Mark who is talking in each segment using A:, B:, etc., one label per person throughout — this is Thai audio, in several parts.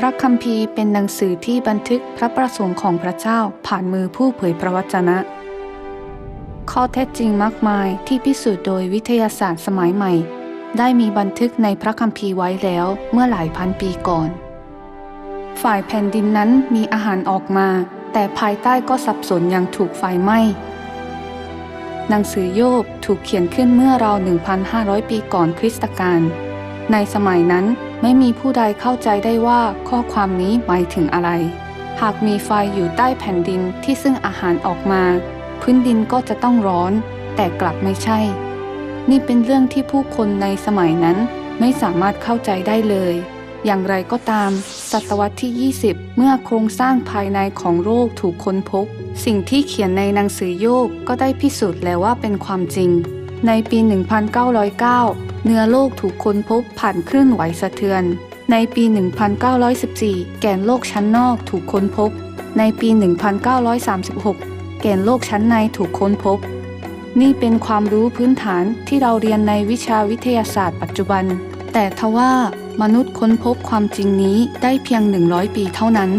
A: พระคัมภีร์เป็นหนังสือที่บันทึกพระประสงค์ของพระเจ้าผ่านมือผู้เผยพระวจนะ ข้อเท็จจริงมากมายที่พิสูจน์โดยวิทยาศาสตร์สมัยใหม่ ได้มีบันทึกในพระคัมภีร์ไว้แล้วเมื่อหลายพันปีก่อน ฝ่ายแผ่นดินนั้นมีอาหารออกมา แต่ภายใต้ก็สับสนอย่างถูกไฟไหม้หนังสือโยบถูกเขียนขึ้นเมื่อราว 1,500 ปีก่อนคริสตกาลในสมัยนั้น ไม่มีผู้ใดเข้าใจได้ว่าข้อความนี้หมายถึงอะไร หากมีไฟอยู่ใต้แผ่นดินที่ซึ่งอาหารออกมา พื้นดินก็จะต้องร้อน แต่กลับไม่ใช่ นี่เป็นเรื่องที่ผู้คนในสมัยนั้นไม่สามารถเข้าใจได้เลย อย่างไรก็ตาม ศตวรรษที่ 20 เมื่อโครงสร้างภายในของโลกถูกค้นพบ สิ่งที่เขียนในหนังสือโยบก็ได้พิสูจน์แล้วว่าเป็นความจริง ในปี 1909 เนื้อโลกถูกค้นพบผ่านคลื่นไหวสะเทือน ในปี 1914 แกนโลกชั้นนอกถูกค้นพบ ในปี 1936 แกนโลกชั้นในถูกค้นพบ นี่เป็นความรู้พื้นฐานที่เราเรียนในวิชาวิทยาศาสตร์ปัจจุบัน แต่ทว่ามนุษย์ค้นพบความจริงนี้ได้เพียง 100 ปีเท่านั้น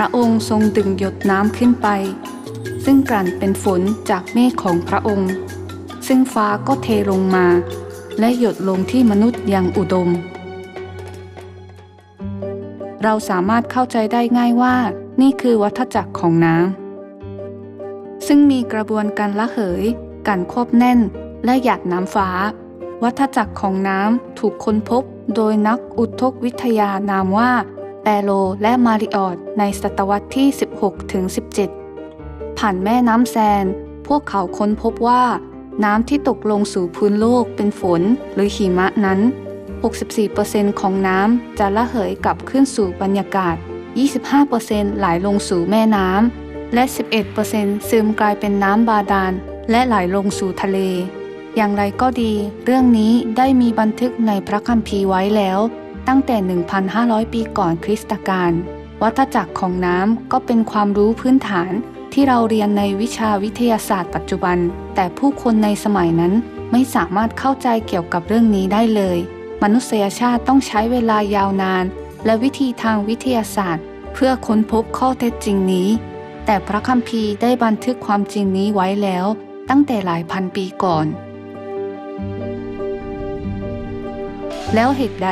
A: ระองค์ทรงดึงหยดน้ำขึ้นไป ซึ่งกลั่นเป็นฝนจากเมฆของพระองค์ ซึ่งฟ้าก็เทลงมา และหยดลงที่มนุษย์อย่างอุดม เราสามารถเข้าใจได้ง่ายว่านี่คือวัฏจักรของน้ำซึ่งมีกระบวนการละเหย การควบแน่น และหยาดน้ำฟ้า วัฏจักรของน้ำถูกค้นพบโดยนักอุทกวิทยานามว่า แปโลและมาริออตในศตวรรษที่ 16 ถึง 17 ผ่านแม่น้ำแซน พวกเขาค้นพบว่า น้ำที่ตกลงสู่พื้นโลกเป็นฝนหรือหิมะนั้น 64%ของน้ำจะละเหยกลับขึ้นสู่บรรยากาศ 25%ไหลลงสู่แม่น้ำ และ 11%ซึมกลายเป็นน้ำบาดาล และไหลลงสู่ทะเล อย่างไรก็ดี เรื่องนี้ได้มีบันทึกในพระคัมภีร์ไว้แล้ว ตั้งแต่ 1,500 ปีก่อนคริสตกาลวัฏจักรของน้ำก็เป็นความรู้พื้นฐานที่เราเรียนในวิชาวิทยาศาสตร์ปัจจุบัน แต่ผู้คนในสมัยนั้นไม่สามารถเข้าใจเกี่ยวกับเรื่องนี้ได้เลย มนุษยชาติต้องใช้เวลายาวนาน และวิธีทางวิทยาศาสตร์ เพื่อค้นพบข้อเท็จจริงนี้ แต่พระคัมภีร์ได้บันทึกความจริงนี้ไว้แล้ว ตั้งแต่หลายพันปีก่อน แล้วเหตุใด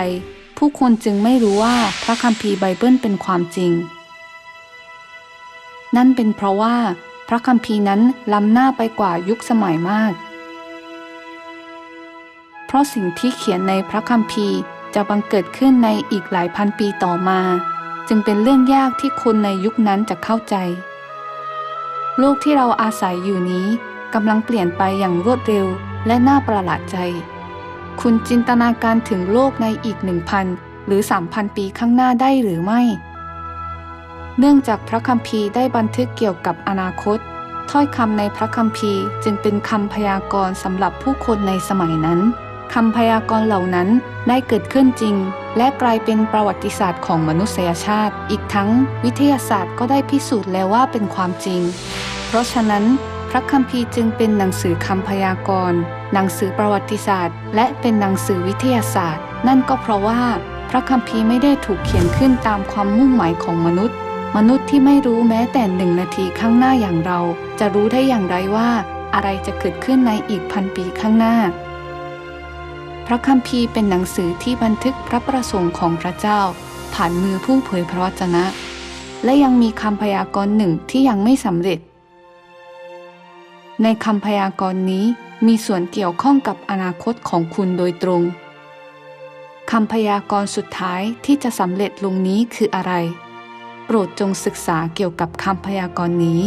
A: ผู้คนจึงไม่รู้ว่าพระคัมภีร์ไบเบิลเป็นความจริง นั่นเป็นเพราะว่า พระคัมภีร์นั้นล้ำหน้าไปกว่ายุคสมัยมาก เพราะสิ่งที่เขียนในพระคัมภีร์จะบังเกิดขึ้นในอีกหลายพันปีต่อมา จึงเป็นเรื่องยากที่คนในยุคนั้นจะเข้าใจ โลกที่เราอาศัยอยู่นี้กำลังเปลี่ยนไปอย่างรวดเร็วและน่าประหลาดใจ คุณจินตนาการถึงโลกในอีกหนึ่งพันหรือ 3,000 ปีข้างหน้าได้หรือไม่ เนื่องจากพระคัมภีร์ได้บันทึกเกี่ยวกับอนาคต ถ้อยคำในพระคัมภีร์จึงเป็นคำพยากรณ์สำหรับผู้คนในสมัยนั้นคำพยากรณ์เหล่านั้นได้เกิดขึ้นจริง และกลายเป็นประวัติศาสตร์ของมนุษยชาติ อีกทั้งวิทยาศาสตร์ก็ได้พิสูจน์แล้วว่าเป็นความจริง เพราะฉะนั้น พระคัมภีร์จึงเป็นหนังสือคำพยากรณ์ หนังสือประวัติศาสตร์ และเป็นหนังสือวิทยาศาสตร์ นั่นก็เพราะว่าพระคัมภีร์ไม่ได้ถูกเขียนขึ้นตามความมุ่งหมายของมนุษย์ มนุษย์ที่ไม่รู้แม้แต่หนึ่งนาทีข้างหน้าอย่างเรา จะรู้ได้อย่างไรว่า อะไรจะเกิดขึ้นในอีกพันปีข้างหน้า พระคัมภีร์เป็นหนังสือที่บันทึกพระประสงค์ของพระเจ้า ผ่านมือผู้เผยพระวจนะ และยังมีคำพยากรณ์หนึ่งที่ยังไม่สำเร็จ ในคำพยากรณ์นี้มีส่วนเกี่ยวข้องกับอนาคตของคุณโดยตรงคำพยากรณ์สุดท้ายที่จะสำเร็จลงนี้คืออะไร โปรดจงศึกษาเกี่ยวกับคำพยากรณ์นี้